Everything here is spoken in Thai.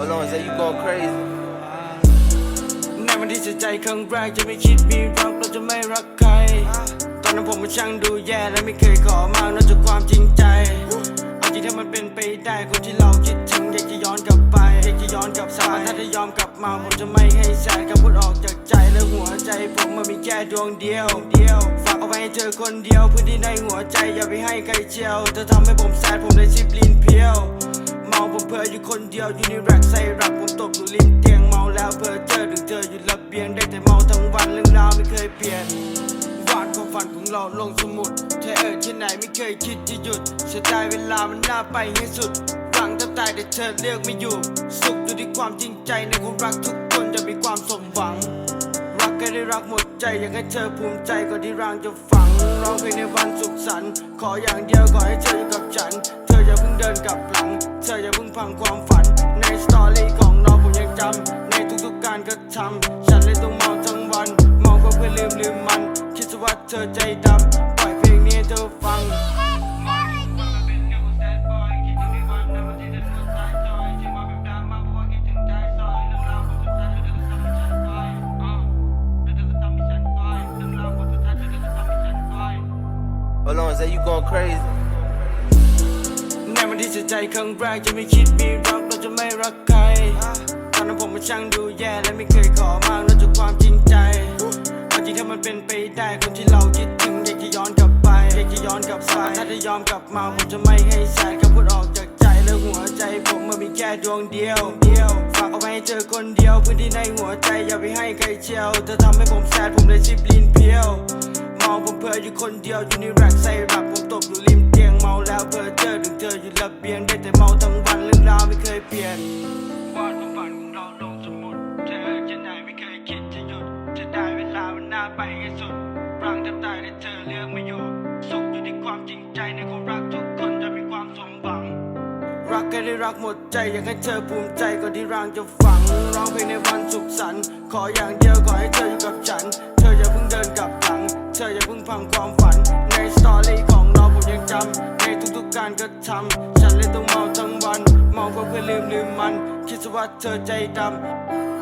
on, say you go crazy. ในวันที่เสียใจครั้งแรกจะไม่คิดมีรักเราจะไม่รักใคร ตอนนั้นผมมันช่างดูแย่และไม่เคยขอมากนอกจากความจริงใจ เอาจริงถ้ามันเป็นไปได้คนที่เราคิดถึงอยากจะย้อนกลับไปอยากจะย้อนกลับไปถ้าได้ยอมกลับมาผมจะไม่ให้แสนคำพูดออกจากใจและหัวใจผมมันมีแค่ดวงเดียวเดียวฝากเอาไว้ให้เธอคนเดียวพื้นที่ในหัวใจอย่าไปให้ใครเชียวเธอทำให้ผมแสบผมเลยชิบลินเพียวเมาผมเพออยู่คนเดียวอยู่ใน กอยู่ริมเตียงเมาแล้วเพอเจอถึงเจออยู่ระเบียงได้แต่เมาทั้งวันเรื่องราวไม่เคยเปลี่ยนวาดความฝันของเราลงสมุดเธอเออที่ไหนไม่เคยคิดจะหยุดเสียดายเวลามันน่าไปให้สุดฟังแทบตายแต่เธอเลือกไม่อยู่ สุขอยู่ที่ความจริงใจในความรักทุกคนจะมีความสมหวังรักแค่ได้รักหมดใจอยากให้เธอภูมิใจก่อนที่ร่างจะฝังร้องเพลงในวันสุขสันต์ขออย่างเดียวขอให้เธออยู่กับฉัน เธออย่าเพิ่งเดินกลับหลัง เธออย่าเพิ่งพังความฝันในสตอรี่ของน้ ทุกๆการกระทำฉันเลยต้องเมาทั้งวันเมาก็เพื่อลืมลืมมัน คิดซะว่าเธอใจดำปล่อยเพลงนี้ให้เธอฟัง Hold on, say you going crazy. ในวันที่เสียใจครั้งแรกจะไม่คิดมีรักเราจะไม่รักใคร ช่างดูแย่และไม่เคยขอมากนอกจากความจริงใจเอาจริงถ้ามันเป็นไปได้คนที่เราคิดถึงอยากจะย้อนกลับไปอยากจะย้อนกลับไปถ้าได้ยอมกลับมาผมจะไม่ให้แสนคำพูดออกจากใจและหัวใจผมมันมีแค่ดวงเดียวเดียวฝากเอาไว้ให้เธอคนเดียวพื้นที่ในหัวใจอย่าไปให้ใครเชียวเธอทำให้ผมแสบผมเลยชิบลินเพียวเมาผมเพออยู่คนเดียวอยู่ในแร็กใส่รับผมตกอยู่ริมเตียงเมาแล้วเพอเจอถึงเจออยู่ระเบียงได้แต่เมาทั้งวันเรื่องราวไม่เคยเปลี่ยน ไปให้สุดร่างแทบตายแต่เธอเลือกไม่อยู่ สุขอยู่ที่ความจริงใจในความรักทุกคนจะมีความสมหวัง รักแค่ได้รักหมดใจอยากให้เธอภูมิใจก่อนที่ร่างจะฝังร้องเพลงในวันสุขสันต์ขออย่างเดียวขอให้เธออยู่กับฉัน เธออย่าเพิ่งเดินกลับหลัง เธออย่าเพิ่งพังความฝัน ในสตอรี่ของเราผมยังจำในทุกๆการกระทำฉันเลยต้องเมาทั้งวันเมาก็เพื่อลืมลืมมัน คิดว่าเธอใจดำ